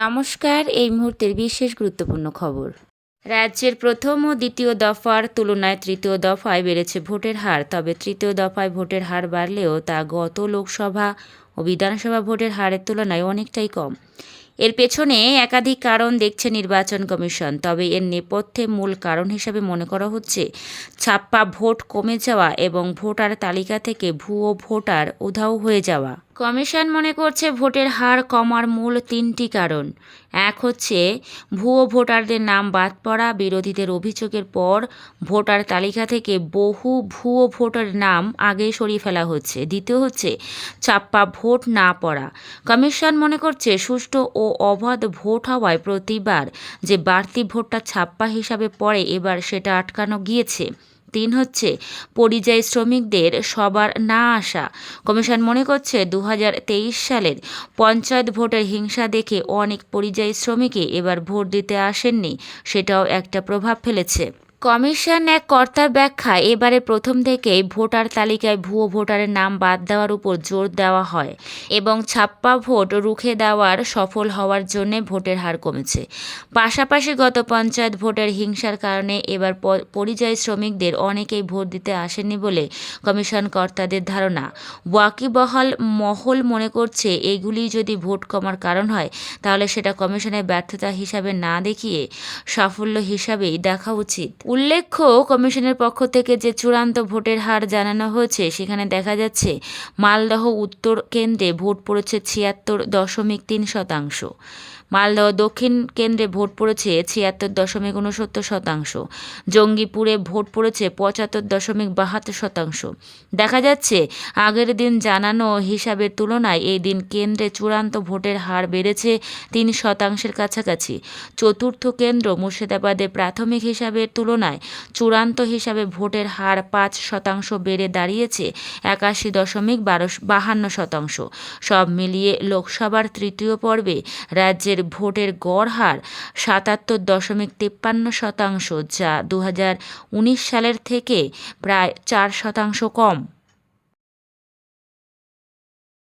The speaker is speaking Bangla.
নমস্কার, এই মুহূর্তের বিশেষ গুরুত্বপূর্ণ খবর। রাজ্যের প্রথম ও দ্বিতীয় দফার তুলনায় তৃতীয় দফায় বেড়েছে ভোটের হার, তবে তৃতীয় দফায় ভোটের হার বাড়লেও তা গত লোকসভা ও বিধানসভা ভোটের হারের তুলনায় অনেকটাই কম। এর পেছনে একাধিক কারণ দেখছে নির্বাচন কমিশন, তবে এর নেপথ্যে মূল কারণ হিসাবে মনে করা হচ্ছে, ছাপ্পা ভোট কমে যাওয়া এবং ভোটার তালিকা থেকে ভুয়ো ভোটার উধাও হয়ে যাওয়া। কমিশন মনে করছে ভোটের হার কমার মূল তিনটি কারণ। এক হচ্ছে, ভুয়ো ভোটারদের নাম বাদ পড়া, বিরোধীদের অভিযোগের পর ভোটার তালিকা থেকে বহু ভুয়ো ভোটার নাম আগে সরিয়ে ফেলা হচ্ছে। দ্বিতীয় হচ্ছে ছাপ্পা ভোট না পড়া। কমিশন মনে করছে, সুষ্ঠু ও অবাধ ভোট হওয়ায় প্রতিবার যে বাড়তি ভোটটা ছাপ্পা হিসাবে পড়ে, এবার সেটা আটকানো গিয়েছে। তিন হচ্ছে, পরিযায়ী শ্রমিকদের সবার না আসা। কমিশন মনে করছে দু হাজার তেইশ সালের পঞ্চায়েত ভোটের হিংসা দেখে অনেক পরিযায়ী শ্রমিকই এবার ভোট দিতে আসেননি, সেটাও একটা প্রভাব ফেলেছে। কমিশন এক কর্তার ব্যাখ্যা এবারে প্রথম থেকেই ভোটার তালিকায় ভুয়ো ভোটারের নাম বাদ দেওয়ার উপর জোর দেওয়া হয় এবং ছাপ্পা ভোট রুখে দেওয়ার সফল হওয়ার জন্য ভোটের হার কমেছে। পাশাপাশি গত পঞ্চায়েত ভোটের হিংসার কারণে এবার পরিযায়ী শ্রমিকদের অনেকেই ভোট দিতে আসেননি বলে কমিশন কর্তাদের ধারণা। ওয়াকিবহাল মহল মনে করছে এগুলি যদি ভোট কমার কারণ হয়, তাহলে সেটা কমিশনের ব্যর্থতা হিসাবে না দেখিয়ে সাফল্য হিসাবেই দেখা উচিত। উল্লেখ্য, কমিশনের পক্ষ থেকে যে চূড়ান্ত ভোটের হার জানানো হয়েছে, সেখানে দেখা যাচ্ছে মালদহ উত্তর কেন্দ্রে ভোট পড়েছে ছিয়াত্তর দশমিক তিন শতাংশ। মালদহ দক্ষিণ কেন্দ্রে ভোট পড়েছে ছিয়াত্তর দশমিক উনসত্তর শতাংশ। জঙ্গিপুরে ভোট পড়েছে পঁচাত্তর দশমিক বাহাত্তর শতাংশ। দেখা যাচ্ছে, আগের দিন জানানো হিসাবের তুলনায় এই দিন কেন্দ্রে চূড়ান্ত ভোটের হার বেড়েছে তিন শতাংশের কাছাকাছি। চতুর্থ কেন্দ্র মুর্শিদাবাদে প্রাথমিক হিসাবের তুলনায় চূড়ান্ত হিসাবে ভোটের হার পাঁচ শতাংশ বেড়ে দাঁড়িয়েছে একাশি দশমিক বারো বাহান্ন শতাংশ। সব মিলিয়ে লোকসভার তৃতীয় পর্বে রাজ্যের ভোটের গড় হার সাতাত্তর দশমিক তিপ্পান্ন শতাংশ, যা দু সালের থেকে প্রায় চার শতাংশ কম।